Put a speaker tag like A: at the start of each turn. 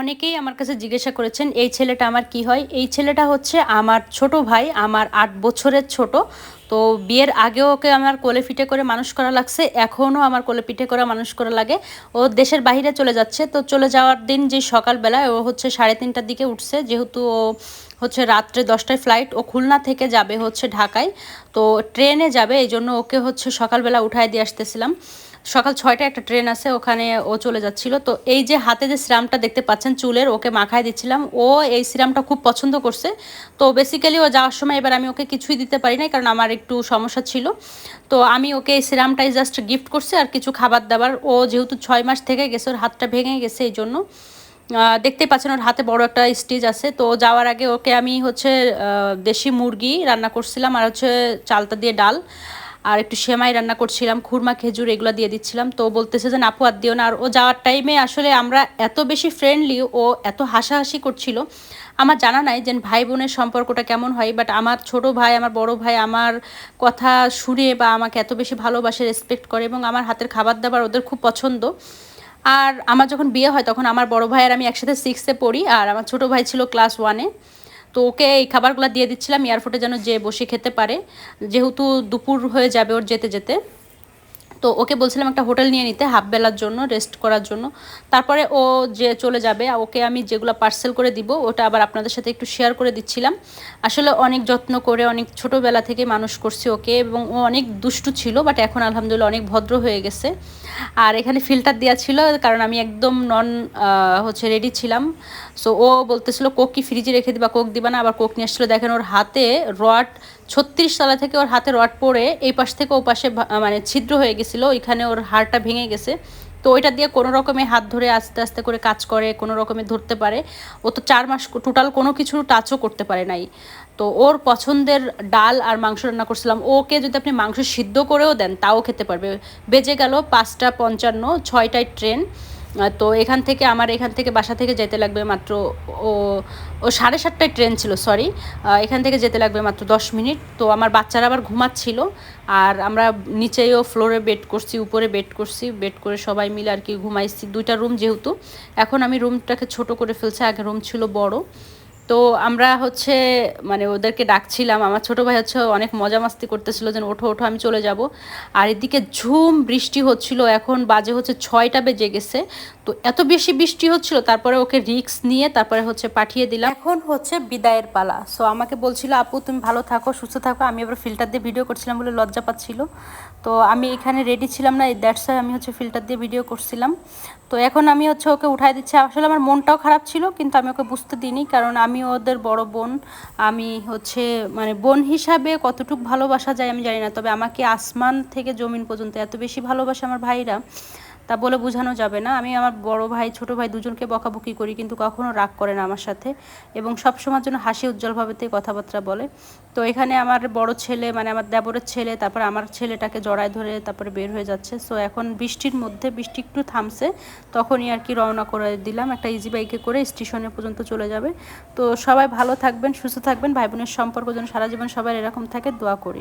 A: অনেকেই আমার কাছে জিজ্ঞাসা করেছেন, এই ছেলেটা আমার কি হয়? এই ছেলেটা হচ্ছে আমার ছোট ভাই, আমার আট বছরের ছোট। তো বিয়ের আগেও ওকে আমার কোলে ফিটে করে মানুষ করা লাগছে এখনও আমার কোলে পিঠে করে মানুষ করা লাগে। ও দেশের বাইরে চলে যাচ্ছে, তো চলে যাওয়ার দিন যে সকালবেলায় ও হচ্ছে সাড়ে তিনটার দিকে উঠছে, যেহেতু ও হচ্ছে রাত্রে দশটায় ফ্লাইট ও খুলনা থেকে যাবে হচ্ছে ঢাকায়। তো ট্রেনে যাবে, এই জন্য ওকে হচ্ছে সকালবেলা উঠায় দিয়ে আসতেছিলাম। সকাল ছয়টায় একটা ট্রেন আছে, ওখানে ও চলে যাচ্ছিল। তো এই যে হাতে যে সিরামটা দেখতে পাচ্ছেন চুলের, ওকে মাখায় দিচ্ছিলাম। ও এই সিরামটা খুব পছন্দ করছে। তো বেসিক্যালি ও যাওয়ার সময় এবার আমি ওকে কিছুই দিতে পারি নাই, কারণ আমার একটু সমস্যা ছিল। তো আমি ওকে এই সিরামটাই জাস্ট গিফট করছি আর কিছু খাবার দাবার। ও যেহেতু ছয় মাস থেকে গেছে, ওর হাতটা ভেঙে গেছে এই জন্য। দেখতেই পাচ্ছেন ওর হাতে বড় একটা স্টেজ আছে। তো যাওয়ার আগে ওকে আমি হচ্ছে দেশি মুরগি রান্না করছিলাম আর হচ্ছে চালতা দিয়ে ডাল। আর একটু সেমাই রান্না করছিলাম, খুরমা, খেজুর এগুলো দিয়ে দিচ্ছিলাম। তো বলতেছে যে আপু, আর দিও না। আর ও যাওয়ার টাইমে আসলে আমরা এত বেশি ফ্রেন্ডলি ও এত হাসাহাসি করছিল। আমার জানা নাই যে ভাই বোনের সম্পর্কটা কেমন হয় বাট আমার ছোট ভাই, আমার বড় ভাই আমার কথা শুনে বা আমাকে এত বেশি ভালোবাসে রেসপেক্ট করে এবং আমার হাতের খাবার দাবার ওদের খুব পছন্দ। আর আমার যখন বিয়ে হয়, তখন আমার বড় ভাই আর আমি একসাথে সিক্সে পড়ি, আর আমার ছোট ভাই ছিল ক্লাস ওয়ানে তো ওকে এই খাবারগুলো দিয়ে দিচ্ছিলাম এয়ারপোর্টে যেন যে বসে খেতে পারে। যেহেতু দুপুর হয়ে যাবে ওর যেতে যেতে। তো ওকে বলছিলাম একটা হোটেল নিয়ে নিতে হাফ বেলার জন্য রেস্ট করার জন্য। তারপরে ও যে চলে যাবে, ওকে আমি যেগুলো পার্সেল করে দিব, ওটা আবার আপনাদের সাথে একটু শেয়ার করে দিচ্ছিলাম। আসলে অনেক যত্ন করে, অনেক ছোটোবেলা থেকে মানুষ করছি ওকে এবং ও অনেক দুষ্টু ছিল বাট এখন আলহামদুলিল্লাহ অনেক ভদ্র হয়ে গেছে। আর এখানে ফিল্টার দেওয়া ছিল, কারণ আমি একদম নন হচ্ছে রেডি ছিলাম। সো ও বলতেছিল কোক কি ফ্রিজে রেখে দিবা? কোক দিবা না? আবার কোক নিয়ে আসছিল, দেখেন ওর হাতে রড ছত্রিশ তলা থেকে ওর হাতে রড পড়ে, এই পাশ থেকে ও পাশে মানে ছিদ্র হয়ে গেছিল ওইখানে ওর হাড়টা ভেঙে গেছে। তো ওইটা দিয়ে কোনো রকমে হাত ধরে আস্তে আস্তে করে কাজ করে, কোনো রকমে ধরতে পারে। ও তো চার মাস টোটাল কোনো কিছু টাচও করতে পারে নাই। তো ওর পছন্দের ডাল আর মাংস রান্না করছিলাম। ওকে যদি আপনি মাংস সিদ্ধ করেও দেন, তাও খেতে পারবে। বেজে গেল পাঁচটা পঞ্চান্ন, ছয়টায় ট্রেন তো এখান থেকে আমার এখান থেকে বাসা থেকে যেতে লাগবে মাত্র ও ও সাড়ে সাতটায় ট্রেন ছিল সরি এখান থেকে যেতে লাগবে মাত্র দশ মিনিট। তো আমার বাচ্চারা আবার ঘুমাচ্ছিল আর আমরা নিচেও ফ্লোরে বেড করছি, উপরে বেড করছি বেড করে সবাই মিলে আর কি ঘুমাইছি। দুইটা রুম যেহেতু, এখন আমি রুমটাকে ছোট করে ফেলছি, আগে রুম ছিল বড়। তো আমরা হচ্ছে মানে ওদেরকে ডাকছিলাম। আমার ছোটো ভাই হচ্ছে অনেক মজা মাস্তি করতেছিল যে ওঠো ওঠো, আমি চলে যাব। আর এদিকে ঝুম বৃষ্টি হচ্ছিল, এখন বাজে হচ্ছে ছয়টা বেজে গেছে। তো এত বেশি বৃষ্টি হচ্ছিল, তারপরে ওকে রিক্স নিয়ে তারপরে হচ্ছে পাঠিয়ে দিলাম। এখন হচ্ছে বিদায়ের পালা। সো আমাকে বলছিল, আপু, তুমি ভালো থাকো, সুস্থ থাকো। আমি এবার ফিল্টার দিয়ে ভিডিও করছিলাম বলে লজ্জা পাচ্ছিল। তো আমি এখানে রেডি ছিলাম না দ্যাটস আমি হচ্ছে ফিল্টার দিয়ে ভিডিও করছিলাম। তো এখন আমি হচ্ছে ওকে উঠাই দিচ্ছি। আসলে আমার মনটাও খারাপ ছিল, কিন্তু আমি ওকে বুঝতে দিইনি, কারণ আমি ওদের বড় বোন। আমি হচ্ছে মানে বোন হিসাবে কতটুকু ভালোবাসা যায় আমি জানি না, তবে আমাকে আসমান থেকে জমিন পর্যন্ত এত বেশি ভালোবাসে আমার ভাইরা। তা বলে বোঝানো যাবে না। আমি আমার বড় ভাই, ছোট ভাই দুজনকে বকাবকি করি, কিন্তু কখনো রাগ করে না আমার সাথে এবং সব সময়ের জন্য হাসি উজ্জ্বলভাবেতে কথাবার্তা বলে। তো এখানে আমার বড় ছেলে মানে আমার দেবরের ছেলে, তারপর আমার ছেলেটাকে জড়ায় ধরে তারপরে বের হয়ে যাচ্ছে। সো এখন বৃষ্টির মধ্যে, বৃষ্টি একটু থামছে, তখনই আর কি রওনা করে দিলাম। একটা ইজি বাইকে করে স্টেশনে পর্যন্ত চলে যাবে। তো সবাই ভালো থাকবেন, সুস্থ থাকবেন, ভাই বোনের সম্পর্ক যেন সারা জীবন সবাই এরকম থাকে, দোয়া করি।